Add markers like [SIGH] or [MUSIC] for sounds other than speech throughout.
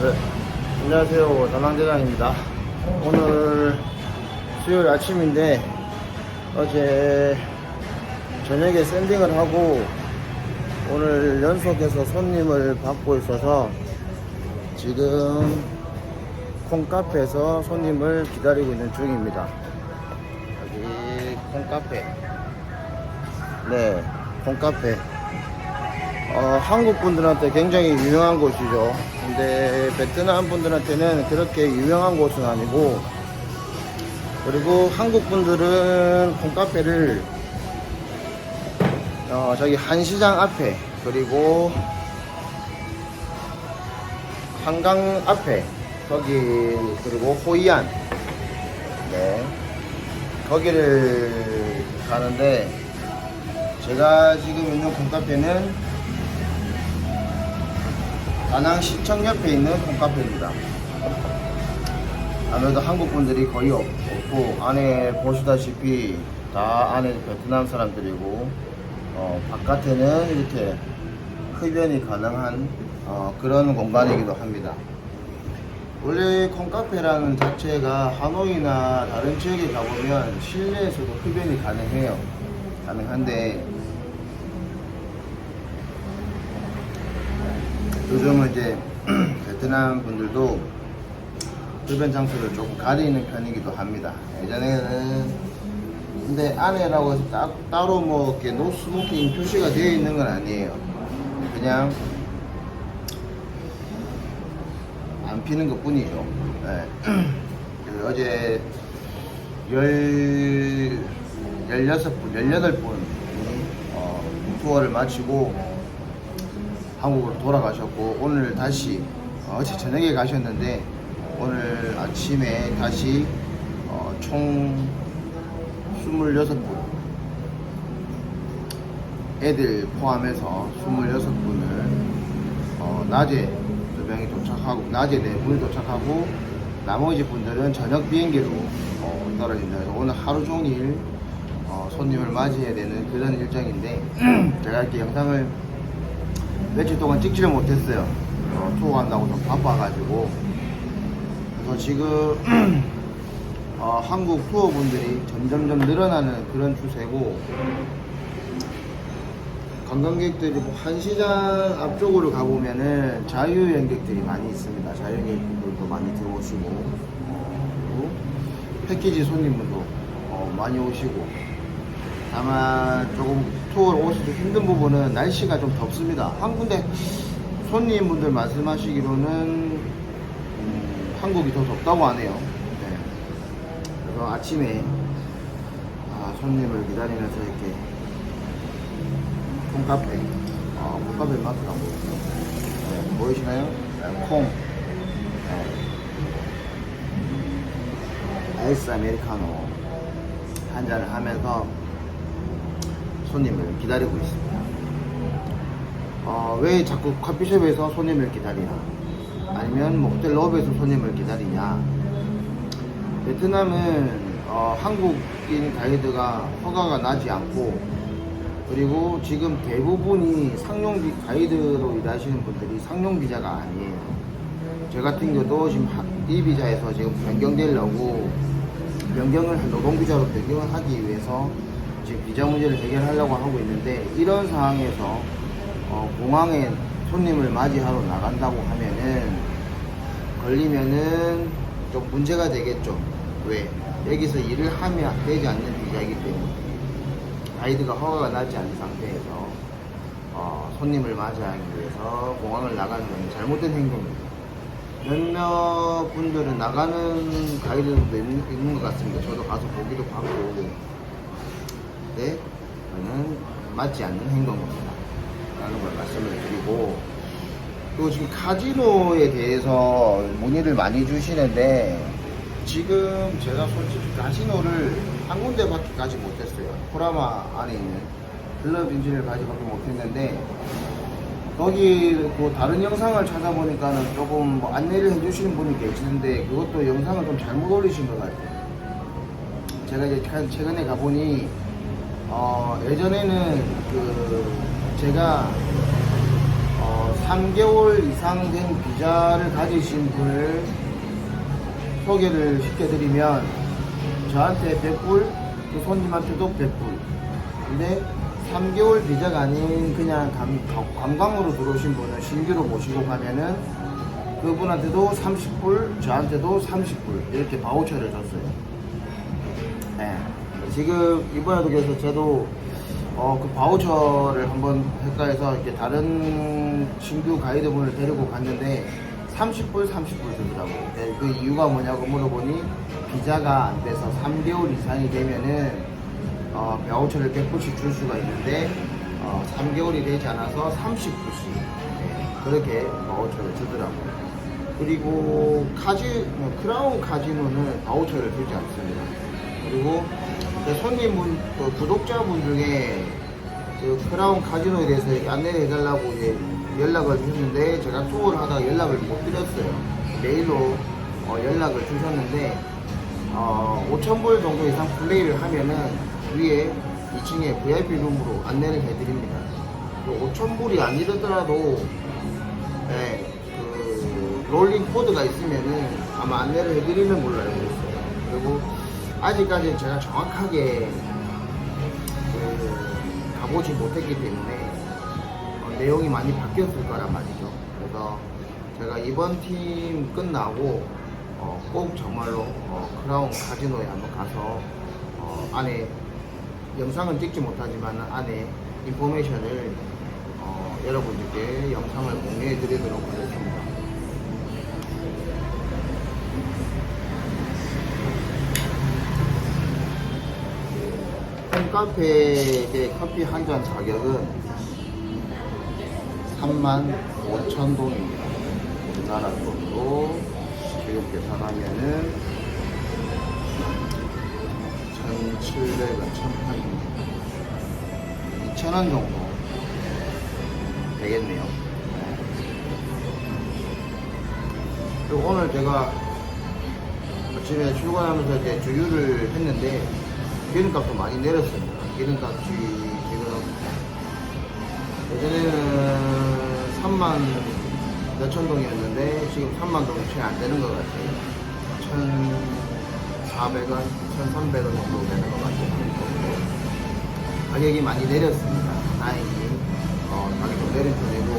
네, 안녕하세요. 담당대장입니다. 오늘 수요일 아침인데 어제 저녁에 샌딩을 하고 오늘 연속해서 손님을 받고 있어서 지금 콩카페에서 손님을 기다리고 있는 중입니다. 여기 콩카페. 네, 콩카페. 어, 한국 분들한테 굉장히 유명한 곳이죠. 근데 베트남 분들한테는 그렇게 유명한 곳은 아니고, 그리고 한국 분들은 콩카페를 어, 저기 한시장 앞에, 그리고 한강 앞에, 거기, 그리고 호이안, 네, 거기를 가는데, 제가 지금 있는 콩카페는 다낭시청 옆에 있는 콩카페입니다. 아무래도 한국 분들이 거의 없- 없고 안에 보시다시피 다 안에 베트남 사람들이고 어, 바깥에는 이렇게 흡연이 가능한 어, 그런 공간이기도 합니다. 원래 콩카페라는 자체가 하노이나 다른 지역에 가보면 실내에서도 흡연이 가능해요. 가능한데 요즘은 이제 [CLEARS THROAT] 베트남 분들도 흡연 장소를 조금 가리는 편이기도 합니다. 예전에는 근데 안에라고 해서 따, 따로 뭐 이렇게 노 스모킹 표시가 되어 있는 건 아니에요. 그냥 안 피는 것 뿐이죠. 네. [CLEARS THROAT] 그 어제 열, 16분, 18분이 어, 투어를 마치고 한국으로 돌아가셨고 오늘 다시 어, 어제 저녁에 가셨는데 오늘 아침에 다시 어, 총 26분. 애들 포함해서 26분을 어, 낮에 두 명이 도착하고 낮에 네 분이 도착하고 나머지 분들은 저녁 비행기로 어, 떨어진다. 그래서 오늘 하루 종일 어, 손님을 맞이해야 되는 그런 일정인데 [CLEARS THROAT] 제가 이렇게 영상을 며칠 동안 찍지를 못했어요. 어, 투어 간다고 좀 바빠가지고. 그래서 지금, [CLEARS THROAT] 어, 한국 투어분들이 점점점 늘어나는 그런 추세고, 관광객들이 뭐 한시장 앞쪽으로 가보면은 자유여행객들이 많이 있습니다. 자유여행객들도 많이 들어오시고, 어, 패키지 손님분도 어, 많이 오시고, 다만 조금 투어 오시기 힘든 부분은 날씨가 좀 덥습니다. 한 군데 손님분들 말씀하시기로는 음, 한국이 더 덥다고 하네요. 네. 그래서 아침에 아, 손님을 기다리면서 이렇게 콩카페, 어, 콩카페 마트라고 네, 보이시나요? 네, 콩, 네. 아이스 아메리카노 한 잔을 하면서 손님을 기다리고 있습니다. 어, 왜 자꾸 커피숍에서 손님을 기다리나? 아니면 뭐 호텔 러브에서 손님을 기다리냐? 베트남은 어, 한국인 가이드가 허가가 나지 않고 그리고 지금 대부분이 상용비 가이드로 일하시는 분들이 상용 비자가 아니에요. 저 같은 경우도 지금 하- 이 비자에서 지금 변경되려고 변경을 노동 비자로 변경을 하기 위해서 지금 비자 문제를 해결하려고 하고 있는데 이런 상황에서 어, 공항에 손님을 맞이하러 나간다고 하면은 걸리면은 좀 문제가 되겠죠. 왜? 여기서 일을 하면 되지 않는 비자이기 때문에 가이드가 허가가 나지 않은 상태에서 어, 손님을 맞이하기 위해서 공항을 나가는 건 잘못된 행동입니다. 몇몇 분들은 나가는 가이드들도 있는, 있는 것 같습니다. 저도 가서 보기도 하고 때 저는 맞지 않는 행동입니다. 라는 걸 말씀을 드리고 또 지금 카지노에 대해서 문의를 많이 주시는데 지금 제가 솔직히 카지노를 한 군데밖에 가지 못했어요. 코라마 안에 있는 클럽 인진을 가지밖에 못했는데 거기 뭐 다른 영상을 찾아보니까는 조금 뭐 안내를 해주시는 분이 계시는데 그것도 영상을 좀 잘못 올리신 것 같아요. 제가 이제 최근에 가보니 어, 예전에는 그 제가 어, 3개월 이상 된 비자를 가지신 분을 소개를 시켜드리면 저한테 100불, 그 손님한테도 100불. 근데 3개월 비자가 아닌 그냥 관- 관광으로 들어오신 분을 신규로 모시고 가면은 그분한테도 30불, 저한테도 30불 이렇게 바우처를 줬어요. 네. 지금 이번에도 그래서 저도 어, 그 바우처를 한번 해서 이렇게 다른 신규 가이드분을 데리고 갔는데 30불, 30불 주더라고요. 네, 그 이유가 뭐냐고 물어보니 비자가 안 돼서 3개월 이상이 되면은 어, 바우처를 100불씩 줄 수가 있는데 어, 3개월이 되지 않아서 30불씩 네, 그렇게 바우처를 주더라고요. 그리고 카지 뭐 크라운 카지노는 바우처를 주지 않습니다. 그리고 그 손님분 그 구독자분 중에 그 크라운 카지노에 대해서 안내를 해달라고 이제 연락을 주셨는데 제가 투어를 하다가 연락을 못 드렸어요. 메일로 어, 연락을 주셨는데 어, 5,000불 정도 이상 플레이를 하면은 위에 2층에 VIP 룸으로 안내를 해드립니다. 5,000불이 아니더라도 네, 그 롤링 코드가 있으면은 아마 안내를 해드리는 걸로 알고 있어요. 그리고 아직까지 제가 정확하게 그 가보지 못했기 때문에 어, 내용이 많이 바뀌었을 거란 말이죠. 그래서 제가 이번 팀 끝나고 어, 꼭 정말로 어, 크라운 카지노에 한번 가서 어, 안에 영상은 찍지 못하지만 안에 인포메이션을 어, 여러분들께 영상을 공유해 드리도록 하겠습니다. 홈카페의 커피 한 잔 가격은 3만 5천 동입니다. 우리나라 돈으로 지금 계산하면은 1,700원, 1,800원, 2,000원 정도 되겠네요. 그리고 오늘 제가 아침에 출근하면서 이제 주유를 했는데 기름값도 많이 내렸습니다. 기름값이 지금 예전에는 3만 몇천 동이었는데 지금 3만 동이 채 안 되는 것 같아요. 1,400원, 1,300원 정도 되는 것 같아요. 가격이 많이 내렸습니다. 다행히 어, 가격도 내린 편이고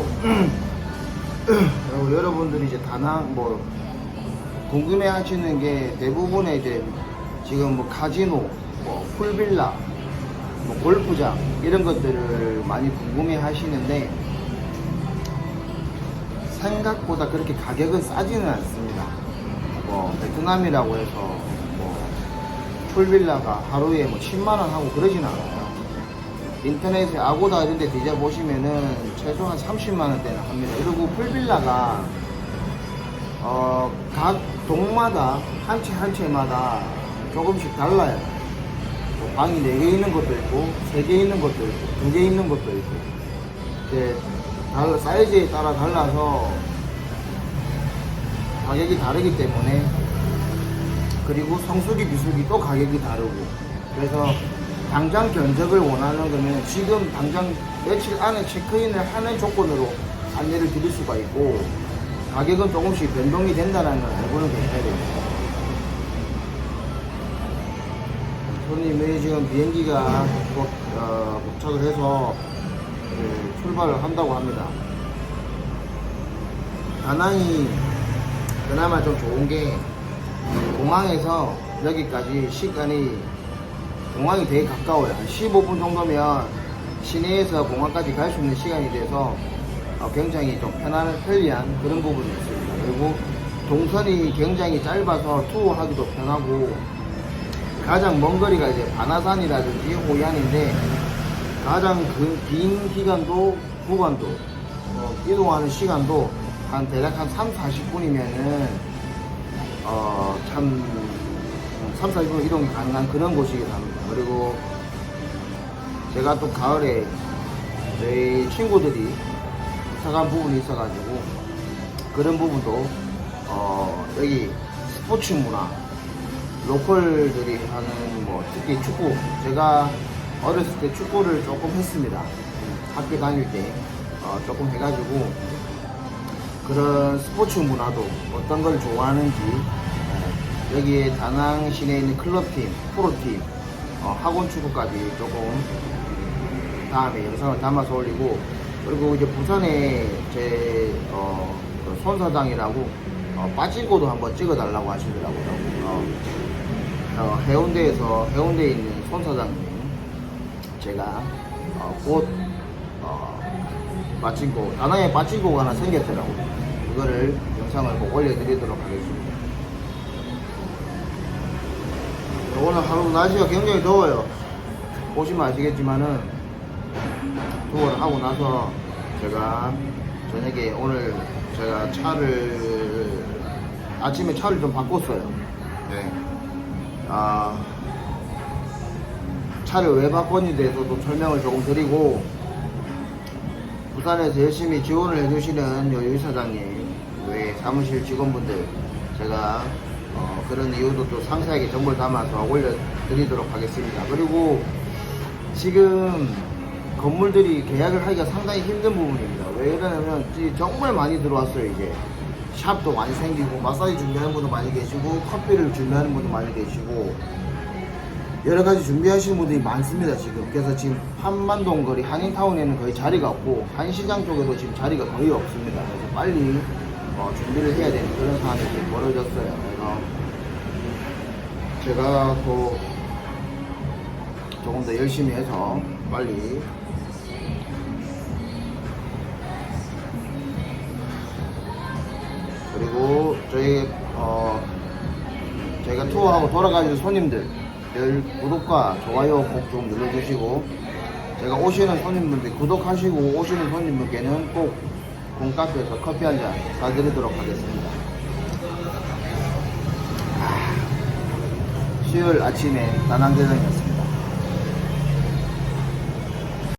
[CLEARS THROAT] 그리고 여러분들이 이제 다낭 뭐 궁금해 하시는 게 대부분의 이제 지금 뭐 카지노, 뭐 풀빌라, 뭐 골프장 이런 것들을 많이 궁금해 하시는데 생각보다 그렇게 가격은 싸지는 않습니다. 뭐 베트남이라고 해서 뭐 풀빌라가 하루에 뭐 10만 원 하고 그러진 않아요. 인터넷에 아고다 이런 데 뒤져 보시면은 최소한 30만 원대는 합니다. 그리고 풀빌라가 어, 각 동마다 한 채 한 채마다 조금씩 달라요. 뭐 방이 4개 있는 것도 있고, 3개 있는 것도 있고, 2개 있는 것도 있고. 이제 달- 사이즈에 따라 달라서 가격이 다르기 때문에 그리고 성수기 비수기 또 가격이 다르고 그래서 당장 견적을 원하는 거면 지금 당장 며칠 안에 체크인을 하는 조건으로 안내를 드릴 수가 있고 가격은 조금씩 변동이 된다는 걸 알고는 계셔야 됩니다. 손님이 지금 비행기가 곧, 어, 도착을 해서 그 출발을 한다고 합니다. 다낭이 그나마 좀 좋은 게 공항에서 여기까지 시간이 공항이 되게 가까워요. 한 15분 정도면 시내에서 공항까지 갈 수 있는 시간이 돼서 어, 굉장히 좀 편한, 편리한 그런 부분이 있습니다. 그리고 동선이 굉장히 짧아서 투어하기도 편하고 가장 먼 거리가 이제 바나산이라든지 호이안인데 가장 그 긴 기간도 구간도 어, 이동하는 시간도 한 대략 한 3, 40분이면은 어, 참 3, 40분 이동이 가능한 그런 곳이긴 합니다. 그리고 제가 또 가을에 저희 친구들이 사간 부분이 있어가지고 그런 부분도 어, 여기 스포츠 문화 로컬들이 하는 뭐 특히 축구 제가 어렸을 때 축구를 조금 했습니다 학교 다닐 때 어, 조금 해가지고 그런 스포츠 문화도 어떤 걸 좋아하는지 예, 여기에 다낭 시내에 있는 클럽팀, 프로팀, 어, 학원 축구까지 조금 다음에 영상을 담아서 올리고 그리고 이제 부산에 제 어, 그 손사장이라고 어, 빠진고도 한번 찍어달라고 하시더라고요. 어, 어, 해운대에서 해운대에 있는 손 사장님 제가 어, 곧 어, 빠진고 다낭에 빠진고가 하나 생겼더라고요. 그거를 영상을 꼭 올려드리도록 하겠습니다. 오늘 하루 날씨가 굉장히 더워요. 보시면 아시겠지만은 투어를 하고 나서 제가 저녁에 오늘 제가 차를 아침에 차를 좀 바꿨어요. 네. 아 차를 왜 바꿨는지 대해서도 설명을 조금 드리고 부산에서 열심히 지원을 해주시는 요 유사장님 외 사무실 직원분들 제가 어, 그런 이유도 또 상세하게 정보를 담아서 올려드리도록 하겠습니다. 그리고 지금 건물들이 계약을 하기가 상당히 힘든 부분입니다. 왜 그러냐면 이 정말 많이 들어왔어요 이제 샵도 많이 생기고 마사지 준비하는 분도 많이 계시고 커피를 준비하는 분도 많이 계시고 여러 가지 준비하시는 분들이 많습니다 지금. 그래서 지금 한만동 거리 한인타운에는 거의 자리가 없고 한시장 쪽에도 지금 자리가 거의 없습니다. 그래서 빨리 어, 준비를 해야 되는 그런 상황이 벌어졌어요. 그래서 제가 또 조금 더 열심히 해서 빨리 저희 어 저희가 투어하고 돌아가시는 손님들 늘 구독과 좋아요 꼭 좀 눌러주시고 제가 오시는 손님분들 구독하시고 오시는 손님분께는 꼭 콩카페에서 커피 한 잔 사드리도록 하겠습니다. 아, 수요일 아침에 다낭대전이었습니다.